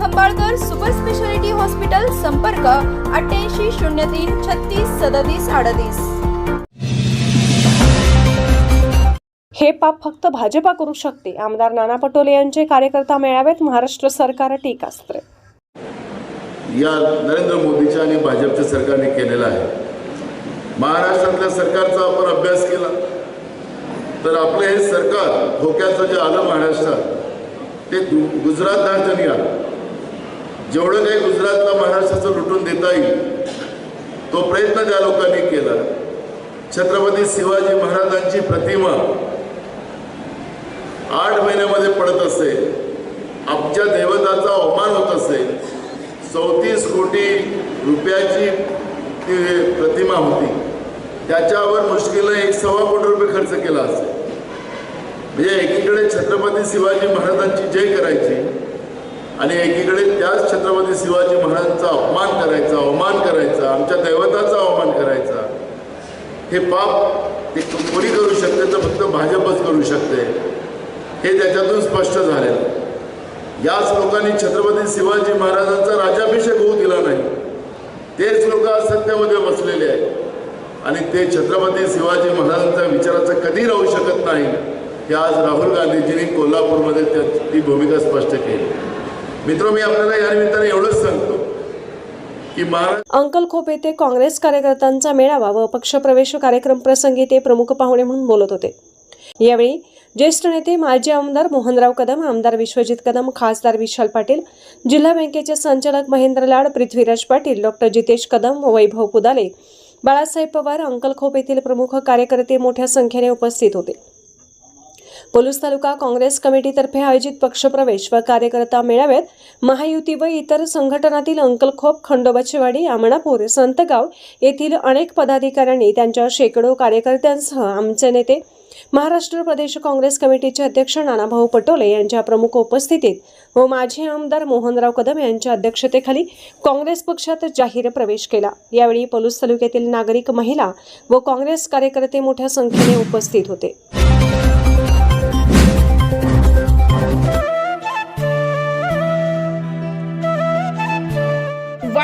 Khambalkar super speciality hospital संपर्क अठ्ठ्याऐंशी शून्य तीन छत्तीस सदतीस अडतीस. हे पाप फक्त भाजपा करू शकते. आमदार नाना पटोले यांचे कार्यकर्ता मेळाव्यात महाराष्ट्र सरकार टीकास्त्र या नरेंद्र मोदीच्या आणि भाजपच्या सरकारने केलेला आहे. महाराष्ट्रातल्या सरकारचा आपण अभ्यास केला. तर आपलं हे सरकार धोक्याचं जे आलं महाराष्ट्रात ते गुजरात राज्याने आलं जेवढं काही गुजरातला महाराष्ट्राचं लुटून देता येईल तो प्रयत्न त्या लोकांनी केला. छत्रपती शिवाजी महाराजांची प्रतिमा आठ महिन्यामध्ये पडत असेल आमच्या देवताचा अवमान होत असेल चौतीस कोटी रुपयाची ती प्रतिमा होती. त्याच्यावर मुश्किलनं एक सव्वा कोटी रुपये खर्च केला असेल. म्हणजे एकीकडे छत्रपती शिवाजी महाराजांची जय करायची आणि एकीकडे त्याच छत्रपती शिवाजी महाराजांचा अपमान करायचा अवमान करायचा आमच्या दैवताचा अवमान करायचा. हे पाप ते कोणी करू शकते तर फक्त भाजपच करू शकते. हे त्याच्यातून स्पष्ट झालेलं. याच लोकांनी छत्रपती शिवाजी महाराजांचा राजाभिषेक होऊ दिला नाही. तेच लोक आज सत्तेमध्ये बसलेले आहेत. आणि ते छत्रपती शिवाजी महाराजांच्या विचाराचं कधी राहू शकत नाही हे आज राहुल गांधीजींनी कोल्हापूरमध्ये त्या ती भूमिका स्पष्ट केली. मित्र मी आपल्याला या निमित्ताने एवढंच सांगतो की अंकलखोप येथे काँग्रेस कार्यकर्त्यांचा मेळावा व पक्षप्रवेश कार्यक्रम प्रसंगी ते प्रमुख पाहुणे म्हणून बोलत होते. यावेळी ज्येष्ठ नेते माजी आमदार मोहनराव कदम आमदार विश्वजित कदम खासदार विशाल पाटील जिल्हा बँकेचे संचालक महेंद्र लाड पृथ्वीराज पाटील डॉक्टर जितेश कदम वैभव पुदाले बाळासाहेब पवार अंकलखोप येथील प्रमुख कार्यकर्ते मोठ्या संख्येने उपस्थित होते. पलूस तालुका काँग्रेस कमिटीतर्फे आयोजित पक्षप्रवेश व कार्यकर्ता मेळाव्यात महायुती व इतर संघटनातील अंकलखोप खंडोबाचेवाडी आमणापूर संतगाव येथील अनेक पदाधिकाऱ्यांनी त्यांच्या शेकडो कार्यकर्त्यांसह आमचे नेते महाराष्ट्र प्रदेश काँग्रेस कमिटीचे अध्यक्ष नानाभाऊ पटोले यांच्या प्रमुख उपस्थितीत व माजी आमदार मोहनराव कदम यांच्या अध्यक्षतेखाली काँग्रेस पक्षात जाहीर प्रवेश केला. यावेळी पलूस तालुक्यातील नागरिक महिला व काँग्रेस कार्यकर्ते मोठ्या संख्येने उपस्थित होते.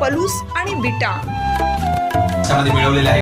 पलूस आणि बिटा. मिळवलेले आहे.